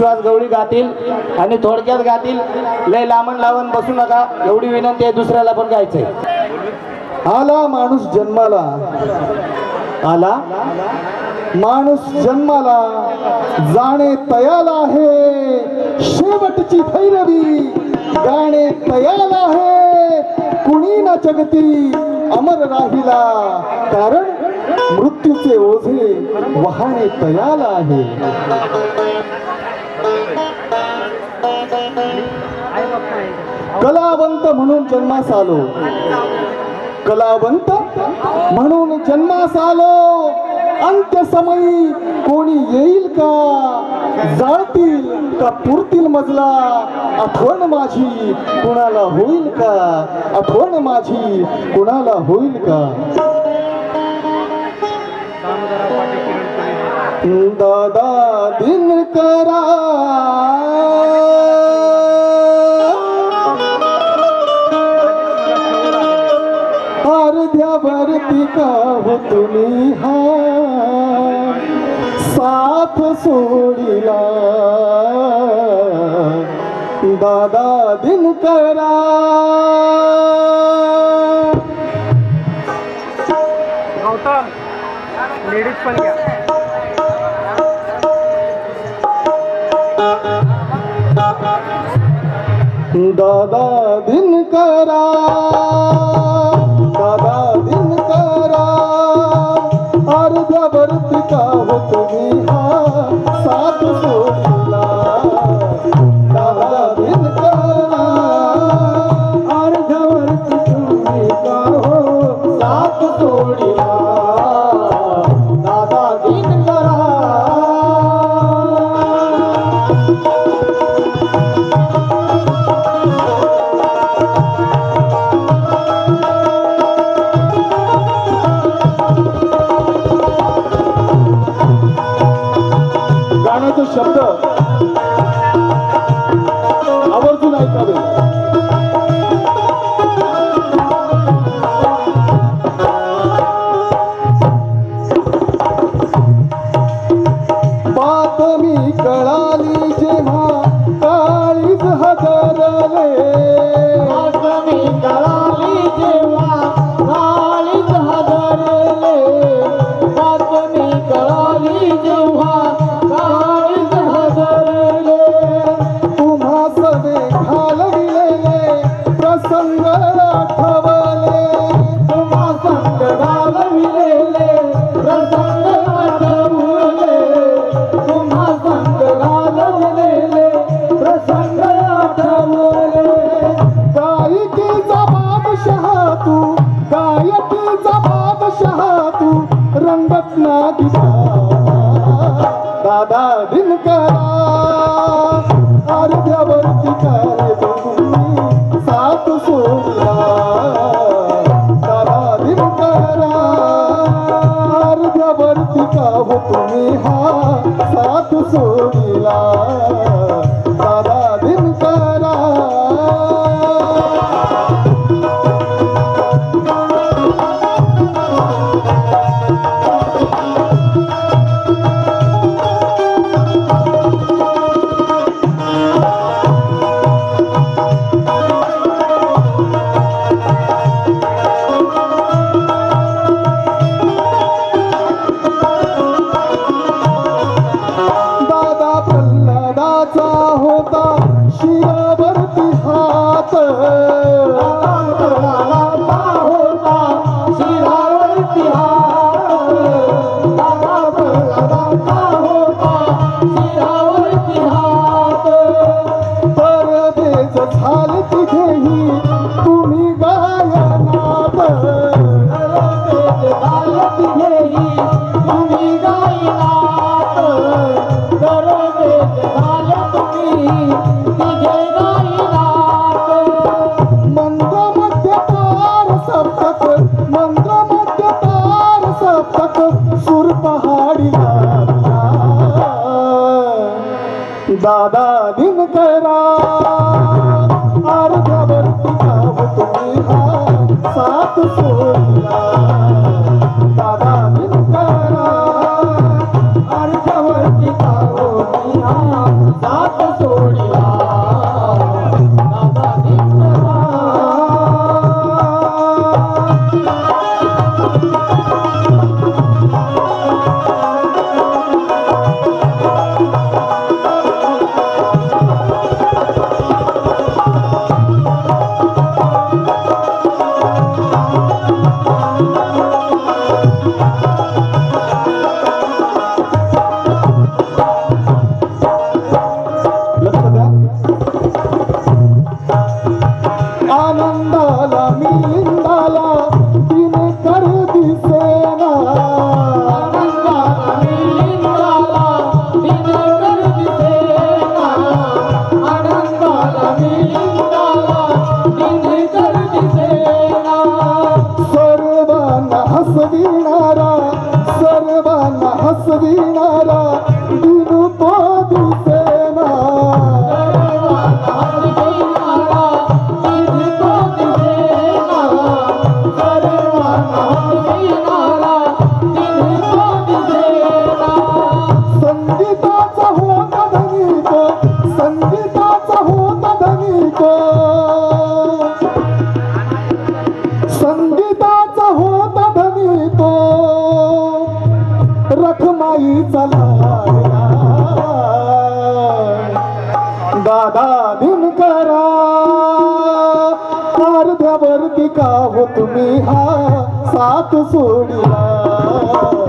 विश्वास गवळी गातील आणि थोडक्यात गातील लय लांबण लावून बसू नका एवढी विनंती आहे दुसऱ्याला पण गायचंय आला माणूस जन्माला. आला? माणूस जन्माला. जाणे तयाला आहे. शेवटची भैरवी. गाणे तयाला आहे. कुणी ना जगती अमर राहिला. कारण मृत्यूचे ओझे वाहणे तयाला आहे. कलावंत म्हणून जन्मास आलो. कलावंत म्हणून जन्मास आलो. अंत्यसमयी कोणी येईल का? जाळतील का पुरतील मजला? आठवण माझी कुणाला होईल का? आठवण माझी कुणाला होईल का? दादा दिन करा. अर्ध्यावरती का हो तुम्ही हा. साथ सोडिला. दादा दिन करा. लेडीज पण घ्या. दादा दिन करा दादा दिनकरा अर्ध्यावरती का बातमी कळाली जेव्हा काळीज हजरले. बातमी कळाली जेव्हा काळीज हजरले. बातमी कळाली जेव्हा काळीज हजरले. तुम्हा सवे घालविलेले प्रसंग आठवले रंगत ना दिसा. दादा दिनकरा अर्ध्यावरती करे तुम्ही सात सोडला. दादा दिनकरा अर्ध्यावरती का हो तुम्ही हा सात सोडला. सोडला आनंदाला मिलिंदाला तिने कर दिसेना मिलिंदाला तिने कर दिसेना आनंदाला मिलिंदाला तिने कर दिसेना सर्वांना हसविणारा सर्वांना हसविणारा संगीताचा होता धनी तो संगीताचा होता धनी तो रखमाईचा लाडला दादा दिनकरा अर्ध्यावरती का हो तुम्ही हा साथ सोडिला?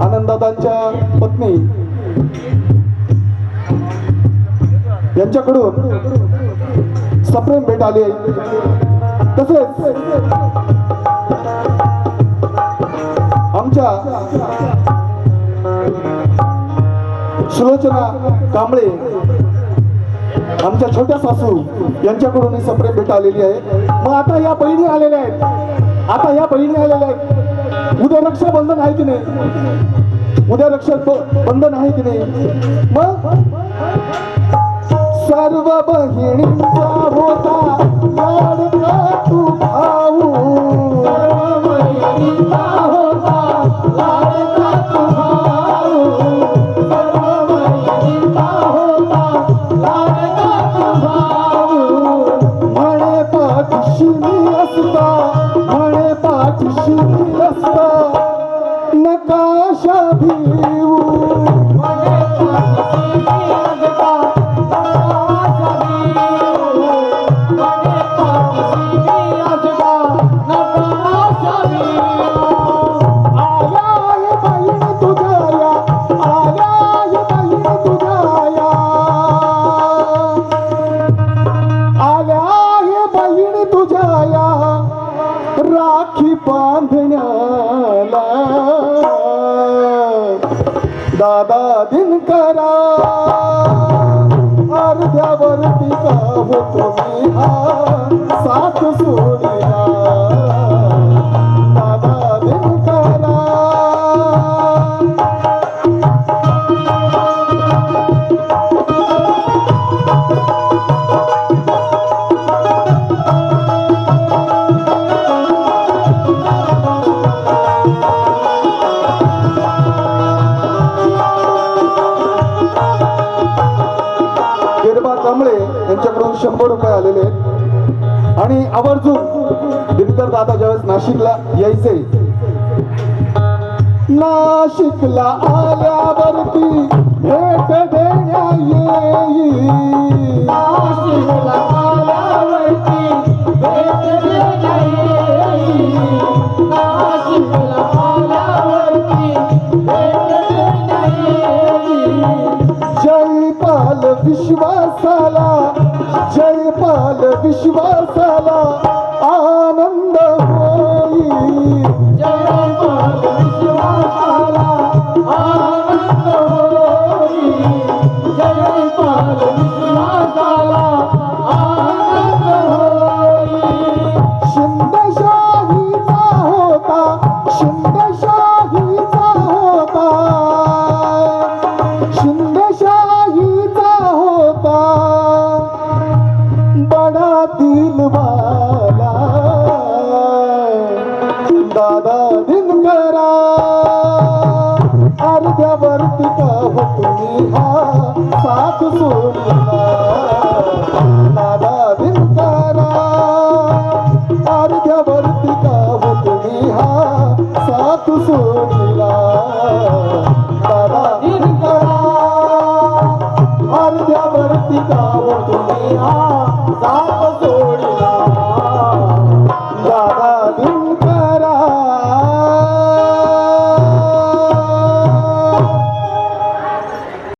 आनंददादांच्या पत्नी यांच्याकडून सप्रेम भेट आली तसेच आमच्या सुलोचना कांबळे आमच्या छोट्या सासू यांच्याकडून ही सप्रेम भेट आलेली आहे. मग आता या बहिणी आलेल्या आहेत. आता या बहिणी आलेल्या आहेत. उद्या रक्षाबंधन आहे की नाही? उद्या रक्षा बंधन आहे की नाही? मग? सर्व बहिणींचा होता तू भाऊ. तुझ्या राखी बांधण्याला. दादा दिन करा अर्ध्यावरती का होतो मी हा. साथ सोडिया गिरबा कांबळे यांच्याकडून शंभर रुपये आलेले आहेत. आणि आवर्जून दिनकर दादा ज्यावेळेस नाशिकला यायचे नाशिकला आल्यावरती भेट देण्या येई नाशिकला विश्वासाला जयपाल विश्वासाला आनंद दादा दिनकरा अर्ध्यावरती का हो तुम्ही हा साथ सोडला दादा दिनकरा अर्ध्यावरती का हो तुम्ही हा साथ सोडला